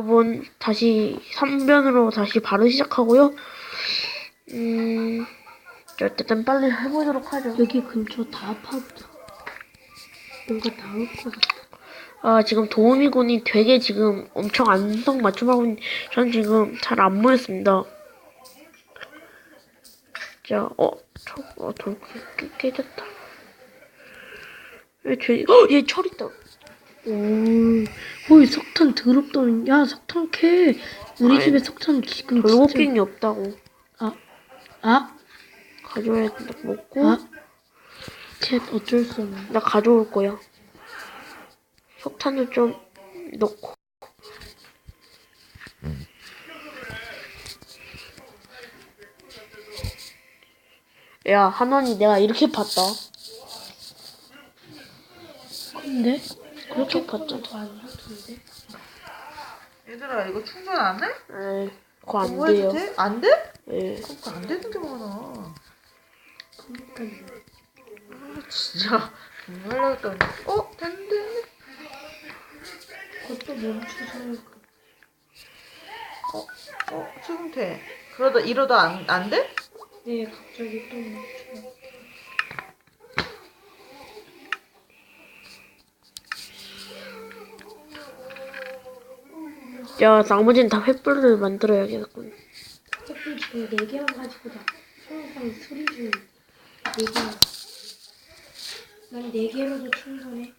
여러분 다시 3변으로 다시 바로 시작하고요. 음, 어쨌든 빨리 해보도록 하죠. 여기 근처 다 파보자. 뭔가 나올 것 같아. 아 지금 도우미군이 되게 지금 엄청 안성 맞춤하고 있는 전 지금 잘 안 보였습니다. 자, 어, 저, 어, 돌 깨, 깨졌다. 얘 죄, 어, 얘철 있다. 오, 어이 석탄 더럽다는. 야 석탄 캐. 우리 아이, 집에 석탄 지금 진짜. 돌고갱이 없다고. 아, 아, 가져와야 된다. 먹고. 아. 캣 어쩔 수 없네. 나 가져올 거야. 석탄을 좀 넣고. 야, 한원이 내가 이렇게 봤다. 근데 봤잖아. 안 같은데. 얘들아 이거 충전 안 해? 에, 그거 안 공부해도 돼요. 돼? 안 돼? 예. 그거 안 되는 게 많아. 아, 진짜 공부하려고 했더니 어? 된대. 그것도 멈추세요. 어? 어? 지금 돼. 그러다 이러다 안, 안 돼? 네, 갑자기 또 멈춰. 야, 나머지는 다 횃불을 만들어야겠군. 햇불 지금 4개만 가지고 나 항상 수리 중 4개만 난 4개로도 충분해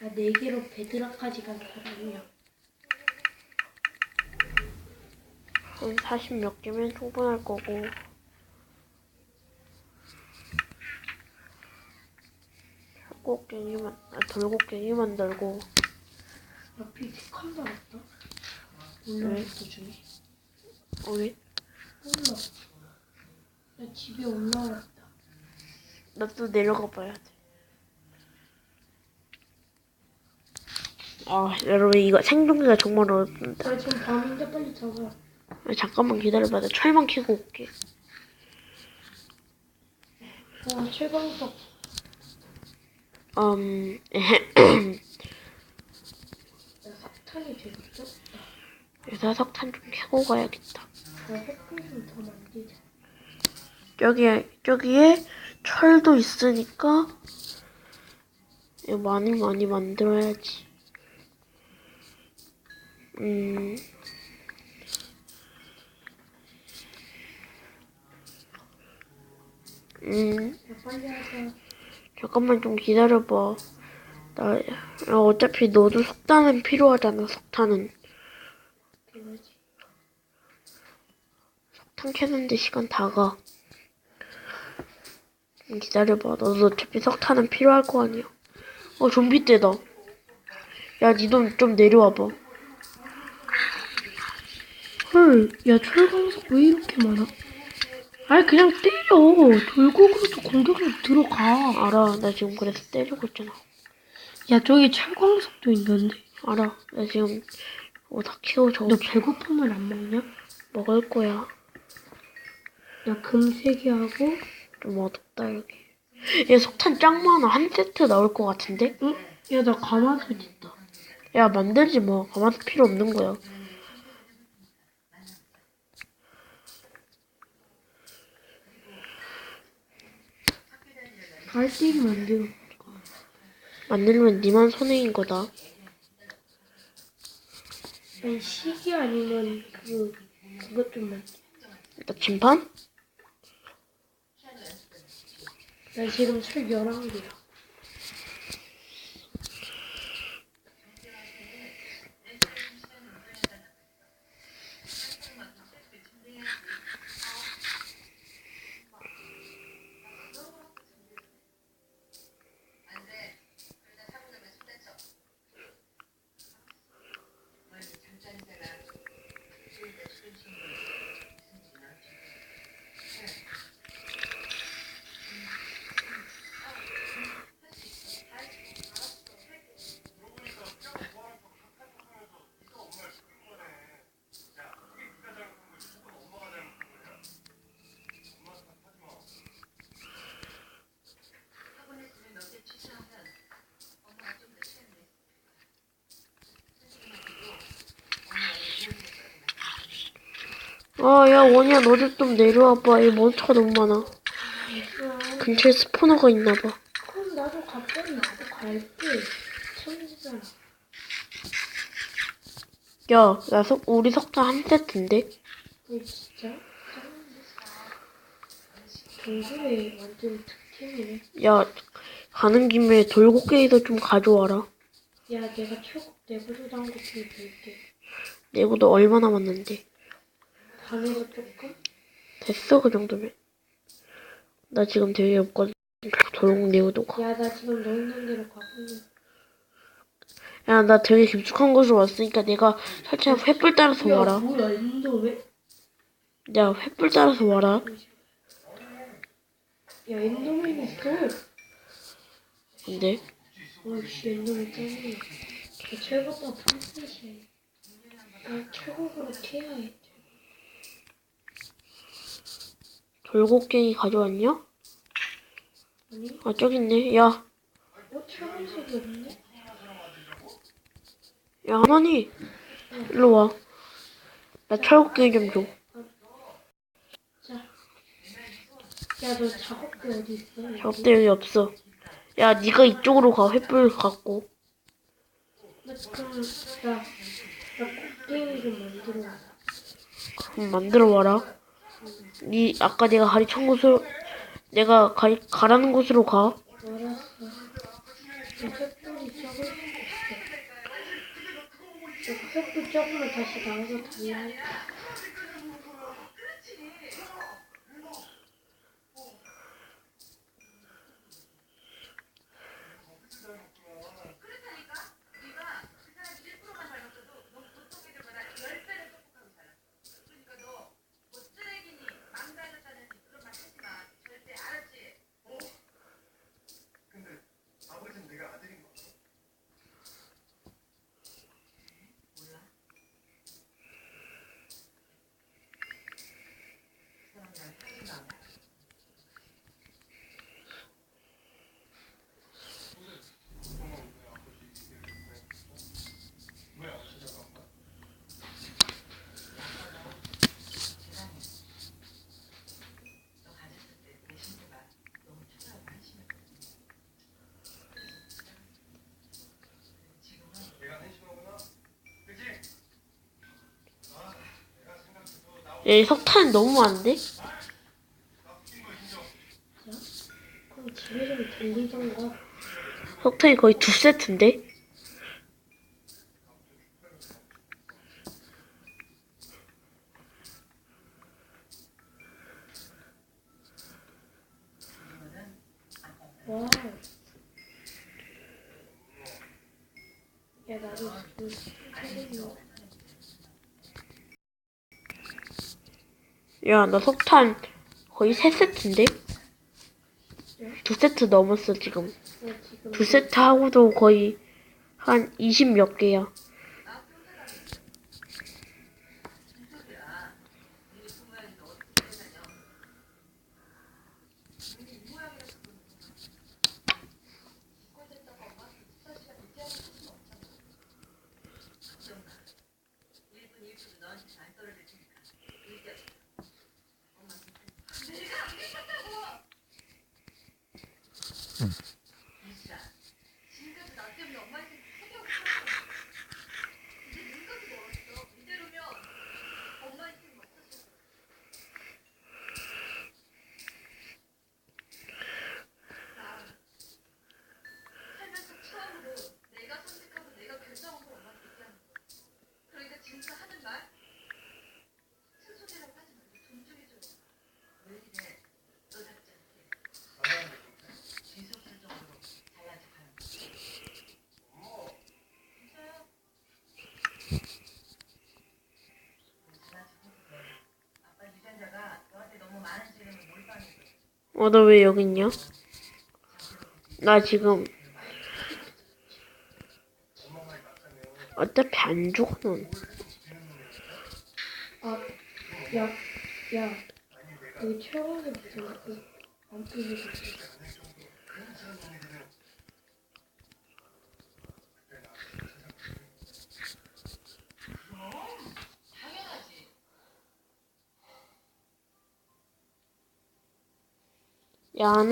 나 4개로 베드락까지 갈 거라며 한40몇 개면 충분할 거고. 돌고갱이만, 아, 돌고갱이 만들고. 옆이 나왔다 올라온 것 중에 어디? 올라 나 집에 올라왔다 나 또 내려가 봐야 돼. 아, 여러분, 이거 생존기가 정말 어렵습니다. 나 지금 밤인데 빨리 자자 아, 잠깐만 기다려봐. 나 철만 켜고 올게. 와 최강석 음, 나 석탄이 되게 적다 여기서 석탄 좀 켜고 가야겠다. 더 만들자 저기에, 저기에 철도 있으니까 이거 많이 많이 만들어야지. 음, 음, 잠깐만 좀 기다려봐. 나, 나 어차피 너도 석탄은 필요하잖아, 석탄은. 석탄 캐는데 시간 다 가. 좀 기다려봐. 너도 어차피 석탄은 필요할 거 아니야. 어, 좀비 떼다. 야, 니도 좀 내려와봐. 헐, 야 철광석 왜 이렇게 많아? 아니 그냥 때려. 돌고기로도 공격으로 들어가. 알아. 나 지금 그래서 때리고 있잖아. 야 저기 철광석도 있는데. 알아. 나 지금 어, 다 키워줘. 너 배고프면 안 먹냐? 먹을 거야. 야금세개 하고. 좀 어둡다, 여기. 얘 석탄 짱 많아. 한 세트 나올 것 같은데? 응? 야 나 가마솥 있다. 야, 만들지 마. 가만히 필요 없는 거야. 갈대기 만들어. 만들면 니만 손해인 거다. 아니 시계 아니면 그 그것 좀 만들. 나 진판? 나 지금 철 11개야. 아, 야, 원이야, 너도 좀 내려와봐. 이 몬스터가 너무 많아. 근처에 스포너가 있나봐. 그럼 나도 갑자기 나도 갈게. 천지잖아. 야, 나 석, 우리 석탄 한 세트인데? 너 진짜? 동굴에 완전 특템이네. 야, 가는 김에 돌고개에서 좀 가져와라. 야, 내가 초급 내부도 한거 줄게. 내구도 얼마 남았는데. 됐어, 그 정도면. 나 지금 되게 없거든. 돌고 내구도가. 야, 나 지금 너 있는 데로 가고 있는 야, 나 되게 깊숙한 곳으로 왔으니까 내가 살짝 횃불 따라서 와라. 뭐야, 인도 왜? 야, 횃불 따라서 와라. 야, 엔더맨 있어. 근데, 어이씨, 엔더맨 짱이야. 걔 최고다 탐색이야. 나 최고로 해. 돌고갱이 가져왔냐? 아니? 아, 저기 있네. 야, 어, 없네? 야, 하나니. 일로 와. 나 철곡갱이 좀 줘. 자. 야, 너 작업대 어디 있어? 여기? 적대 여기 없어. 야, 네가 이쪽으로 가. 횃불 갖고. 나 그럼, 나, 나 곡괭이 좀 만들어 와. 그럼 만들어 와라. 니 아까 내가 천 곳으로 내가 가리 가라는 곳으로 가. 알았어. 적으면 다시 나와서. 야, 이 석탄 너무 많은데? 석탄이 거의 두 세트인데? 와우. 야, 나도 지금 야, 나 석탄 거의 세 세트인데? 두 세트 넘었어, 지금. 나 지금 두 세트 하고도 거의 한 20 몇 개야. 어, 너왜 여기 있냐? 나 지금 어차피 안 넌. 아, 야, 야, 여기 최고의 무슨 안 뜨지 고 야,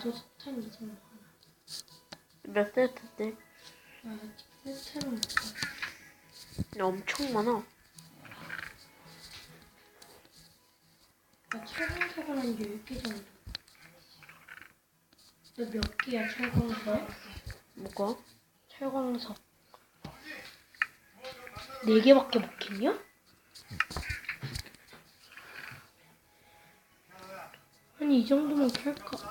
나도 석탄 많아. 몇 세트 때? 나 석탄은 못 봐. 야, 엄청 많아. 나 철광석은 한 10개 정도. 너 몇 개야 철광석? 뭐가? 철광석. 4개밖에 못 캤냐? 아니 이 정도면 캘까?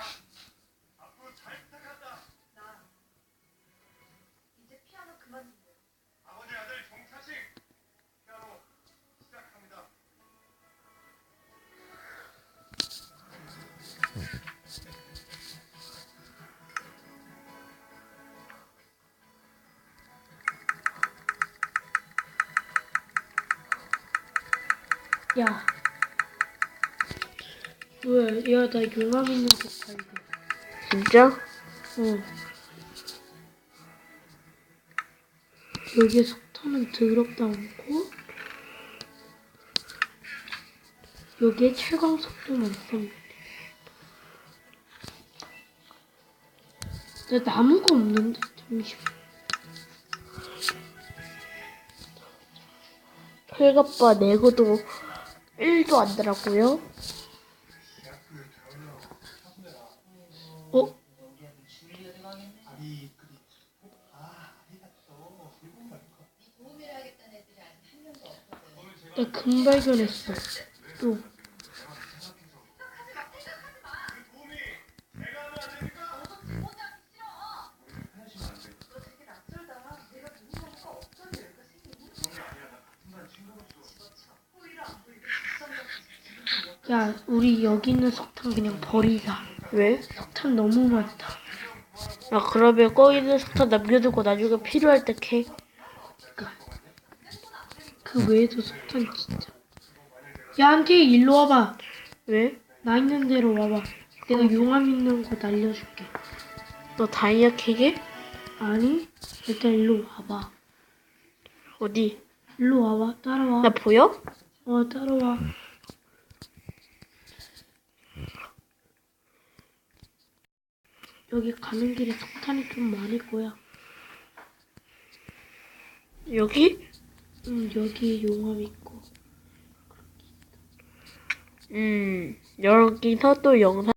야. 뭐야, 야, 나 용암 있는 곳 발견. 진짜? 어. 여기에 석탄은 더럽다 않고, 여기에 철광석도 많습니다. 나 나무가 없는데, 잠시만. 혈갑바 내고도 1도 안 되라고요? 어? 나 금 발견했어. 또. 야, 우리 여기 있는 석탄 그냥 버리자. 왜? 석탄 너무 많다. 야, 그러면 꺼 있는 석탄 남겨두고 나중에 필요할 때 캐. 그 외에도 석탄 진짜. 야, 안티 일로 와봐. 왜? 나 있는 대로 와봐. 내가 용암 있는 곳 알려줄게. 너 다이아 캐게? 아니, 일단 일로 와봐. 어디? 일로 와봐. 따라와. 나 보여? 어, 따라와. 여기 가는 길에 석탄이 좀 많을 거야. 여기? 응, 여기 용암 있고. 음, 여기서 또 영상